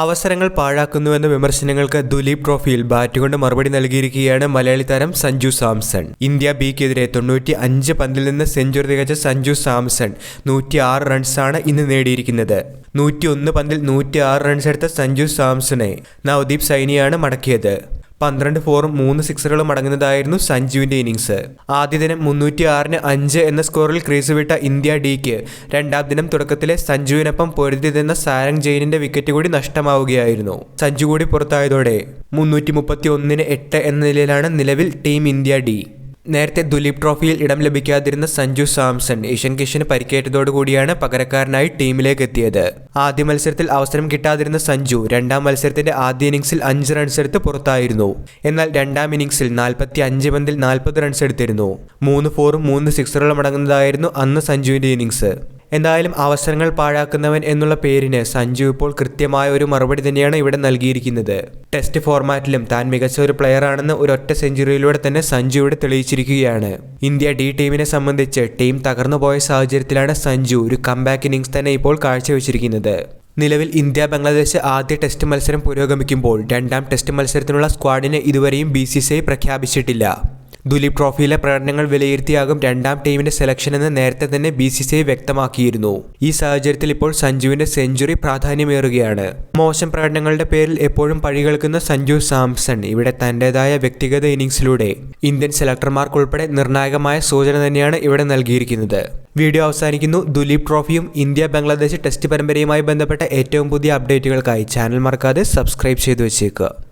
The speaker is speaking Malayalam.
അവസരങ്ങൾ പാഴാക്കുന്നുവെന്ന വിമർശനങ്ങൾക്ക് ദുലീപ് ട്രോഫിയിൽ ബാറ്റ് കൊണ്ട് മറുപടി നൽകിയിരിക്കുകയാണ് മലയാളി താരം സഞ്ജു സാംസൺ. ഇന്ത്യ ബിക്കെതിരെ തൊണ്ണൂറ്റി അഞ്ച് പന്തിൽ നിന്ന് സെഞ്ചുറി തികച്ച സഞ്ജു സാംസൺ നൂറ്റി ആറ് റൺസാണ് ഇന്ന് നേടിയിരിക്കുന്നത്. നൂറ്റി ഒന്ന് പന്തിൽ നൂറ്റി ആറ് റൺസ് എടുത്ത സഞ്ജു സാംസണെ നവദീപ് സൈനിയാണ് മടക്കിയത്. പന്ത്രണ്ട് ഫോറും മൂന്ന് സിക്സറുകളും അടങ്ങുന്നതായിരുന്നു സഞ്ജുവിന്റെ ഇന്നിങ്സ് ആദ്യ ദിനം മുന്നൂറ്റി ആറിന് അഞ്ച് എന്ന സ്കോറിൽ ക്രീസ് വിട്ട ഇന്ത്യ ഡിക്ക്. രണ്ടാം ദിനം തുടക്കത്തിലെ സഞ്ജുവിനൊപ്പം പൊരുതി നിന്ന സാരംഗ് ജെയിനിന്റെ വിക്കറ്റ് കൂടി നഷ്ടമാവുകയായിരുന്നു. സഞ്ജു കൂടി പുറത്തായതോടെ മുന്നൂറ്റി മുപ്പത്തി ഒന്നിന് എട്ട് എന്ന നിലയിലാണ് നിലവിൽ ടീം ഇന്ത്യ ഡി. നേരത്തെ ദുലീപ് ട്രോഫിയിൽ ഇടം ലഭിക്കാതിരുന്ന സഞ്ജു സാംസൺ ഏഷ്യൻ കിഷന് പരിക്കേറ്റതോടുകൂടിയാണ് പകരക്കാരനായി ടീമിലേക്ക് എത്തിയത്. ആദ്യ മത്സരത്തിൽ അവസരം കിട്ടാതിരുന്ന സഞ്ജു രണ്ടാം മത്സരത്തിന്റെ ആദ്യ ഇന്നിംഗ്സിൽ അഞ്ച് റൺസ് എടുത്ത് പുറത്തായിരുന്നു. എന്നാൽ രണ്ടാം ഇന്നിംഗ്സിൽ നാൽപ്പത്തി അഞ്ച് പന്തിൽ നാൽപ്പത് റൺസ് എടുത്തിരുന്നു. മൂന്ന് ഫോറും മൂന്ന് സിക്സറുകളും അടങ്ങുന്നതായിരുന്നു അന്ന് സഞ്ജുവിന്റെ ഇന്നിംഗ്സ്. എന്തായാലും അവസരങ്ങൾ പാഴാക്കുന്നവൻ എന്നുള്ള പേരിന് സഞ്ജു ഇപ്പോൾ കൃത്യമായ ഒരു മറുപടി തന്നെയാണ് ഇവിടെ നൽകിയിരിക്കുന്നത്. ടെസ്റ്റ് ഫോർമാറ്റിലും താൻ മികച്ച ഒരു പ്ലെയറാണെന്ന് ഒരൊറ്റ സെഞ്ചുറിയിലൂടെ തന്നെ സഞ്ജു ഇവിടെ തെളിയിച്ചിരിക്കുകയാണ്. ഇന്ത്യ ഡി ടീമിനെ സംബന്ധിച്ച് ടീം തകർന്നുപോയ സാഹചര്യത്തിലാണ് സഞ്ജു ഒരു കംബാക്ക് ഇന്നിംഗ്സ് തന്നെ ഇപ്പോൾ കാഴ്ചവെച്ചിരിക്കുന്നത്. നിലവിൽ ഇന്ത്യ ബംഗ്ലാദേശ് ആദ്യ ടെസ്റ്റ് മത്സരം പുരോഗമിക്കുമ്പോൾ രണ്ടാം ടെസ്റ്റ് മത്സരത്തിനുള്ള സ്ക്വാഡിനെ ഇതുവരെയും ബി പ്രഖ്യാപിച്ചിട്ടില്ല. ദുലീപ് ട്രോഫിയിലെ പ്രകടനങ്ങൾ വിലയിരുത്തിയാകും രണ്ടാം ടീമിന്റെ സെലക്ഷൻ എന്ന് നേരത്തെ തന്നെ ബി സി സി ഐ വ്യക്തമാക്കിയിരുന്നു. ഈ സാഹചര്യത്തിൽ ഇപ്പോൾ സഞ്ജുവിന്റെ സെഞ്ചുറി പ്രാധാന്യമേറുകയാണ്. മോശം പ്രകടനങ്ങളുടെ പേരിൽ എപ്പോഴും പഴികൾക്കുന്ന സഞ്ജു സാംസൺ ഇവിടെ തന്റേതായ വ്യക്തിഗത ഇന്നിംഗ്സിലൂടെ ഇന്ത്യൻ സെലക്ടർമാർക്കുൾപ്പെടെ നിർണായകമായ സൂചന തന്നെയാണ് ഇവിടെ നൽകിയിരിക്കുന്നത്. വീഡിയോ അവസാനിക്കുന്നു. ദുലീപ് ട്രോഫിയും ഇന്ത്യ ബംഗ്ലാദേശ് ടെസ്റ്റ് പരമ്പരയുമായി ബന്ധപ്പെട്ട ഏറ്റവും പുതിയ അപ്ഡേറ്റുകൾക്കായി ചാനൽ മറക്കാതെ സബ്സ്ക്രൈബ് ചെയ്തു വെച്ചേക്കുക.